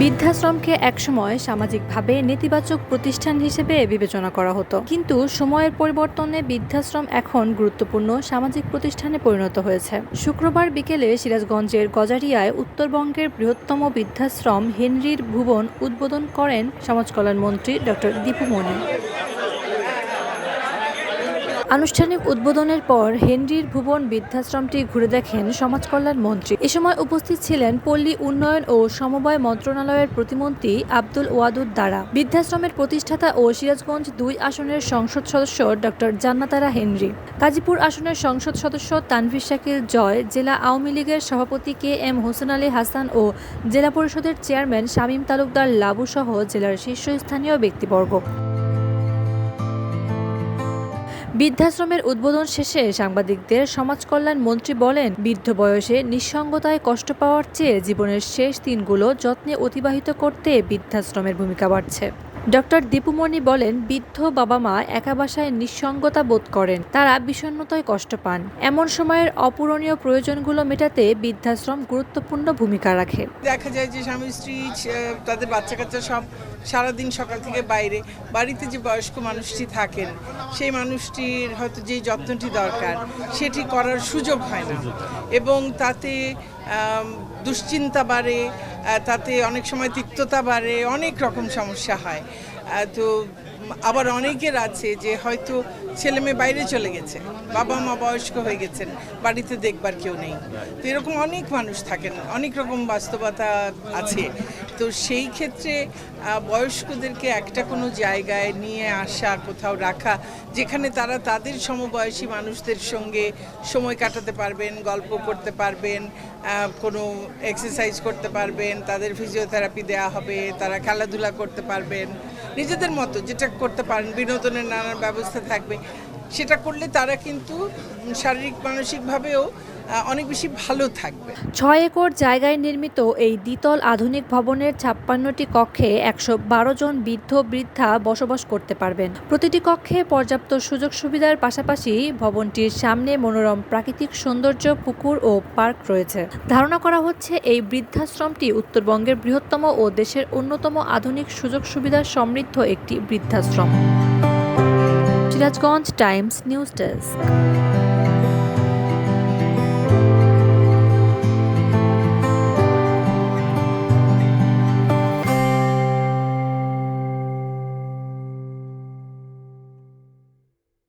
বৃদ্ধাশ্রমকে একসময় সামাজিকভাবে নেতিবাচক প্রতিষ্ঠান হিসেবে বিবেচনা করা হতো। কিন্তু সময়ের পরিবর্তনে বৃদ্ধাশ্রম এখন গুরুত্বপূর্ণ সামাজিক প্রতিষ্ঠানে পরিণত হয়েছে। শুক্রবার বিকেলে সিরাজগঞ্জের গজারিয়ায় উত্তরবঙ্গের বৃহত্তম বৃদ্ধাশ্রম হেনরির ভুবন উদ্বোধন করেন সমাজকল্যাণ মন্ত্রী ডক্টর দীপু মনি। আনুষ্ঠানিক উদ্বোধনের পর হেনরির ভুবন বৃদ্ধাশ্রমটি ঘুরে দেখেন সমাজ কল্যাণ মন্ত্রী। এ সময় উপস্থিত ছিলেন পল্লী উন্নয়ন ও সমবায় মন্ত্রণালয়ের প্রতিমন্ত্রী আব্দুল ওয়াদুদ দ্বারা বৃদ্ধাশ্রমের প্রতিষ্ঠাতা ও সিরাজগঞ্জ দুই আসনের সংসদ সদস্য ডক্টর জান্নাতারা হেনরি। গাজীপুর আসনের সংসদ সদস্য তানভীর শাকিল জয়, জেলা আওয়ামী লীগের সভাপতি কে এম হোসেন আলী হাসান ও জেলা পরিষদের চেয়ারম্যান শামীম তালুকদার লাবু সহ জেলার শীর্ষস্থানীয় ব্যক্তিবর্গ। বৃদ্ধাশ্রমের উদ্বোধন শেষে সাংবাদিকদের সমাজকল্যাণ মন্ত্রী বলেন, বৃদ্ধ বয়সে নিঃসঙ্গতায় কষ্ট পাওয়ার চেয়ে জীবনের শেষ দিনগুলো যত্নে অতিবাহিত করতে বৃদ্ধাশ্রমের ভূমিকা বাড়ছে। ডক্টর দীপুমণি বলেন, বৃদ্ধ বাবা মা একা বাসায় নিঃসঙ্গতা বোধ করেন, তারা বিষণ্ণতায় কষ্ট পান। এমন সময়ের অপূরণীয় প্রয়োজনগুলো মেটাতে বৃদ্ধাশ্রম গুরুত্বপূর্ণ ভূমিকা রাখে। দেখা যায় যে স্বামী, স্ত্রী তাদের বাচ্চা কাচ্চা সব সারাদিন সকাল থেকে বাইরে, বাড়িতে যে বয়স্ক মানুষটি থাকেন, সেই মানুষটির হয়তো যে যত্নটি দরকার, সেটি করার সুযোগ হয় না। এবং তাতে দুশ্চিন্তা বাড়ে তাতে অনেক সময় তিক্ততা বাড়ে, অনেক রকম সমস্যা হয়। তো আবার অনেকের আছে যে হয়তো ছেলে মেয়ে বাইরে চলে গেছে, বাবা মা বয়স্ক হয়ে গেছেন, বাড়িতে দেখবার কেউ নেই। তো এরকম অনেক মানুষ থাকেন, অনেক রকম বাস্তবতা আছে। তো সেই ক্ষেত্রে বয়স্কদেরকে একটা কোনো জায়গায় নিয়ে আসা, কোথাও রাখা, যেখানে তারা তাদের সমবয়সী মানুষদের সঙ্গে সময় কাটাতে পারবেন, গল্প করতে পারবেন কোনো এক্সারসাইজ করতে পারবেন, তাদের ফিজিওথেরাপি দেওয়া হবে, তারা খেলাধুলা করতে পারবেন। নিজেদের মতো যেটা করতে পারেন বিনোদনের নানান ব্যবস্থা থাকবে। সেটা করলে তারা কিন্তু শারীরিক, মানসিকভাবেও অনেক বেশি ভালো থাকবে। ছয় একর জায়গায় নির্মিত এই দ্বিতল আধুনিক ভবনের ছাপ্পান্নটি কক্ষে একশো বারো জন বৃদ্ধ, বৃদ্ধা বসবাস করতে পারবেন। প্রতিটি কক্ষে পর্যাপ্ত সুযোগ সুবিধার পাশাপাশি ভবনটির সামনে মনোরম প্রাকৃতিক সৌন্দর্য, পুকুর ও পার্ক রয়েছে। ধারণা করা হচ্ছে এই বৃদ্ধাশ্রমটি উত্তরবঙ্গের বৃহত্তম ও দেশের অন্যতম আধুনিক সুযোগ সুবিধা সমৃদ্ধ একটি বৃদ্ধাশ্রম। Sirajganj Times news desk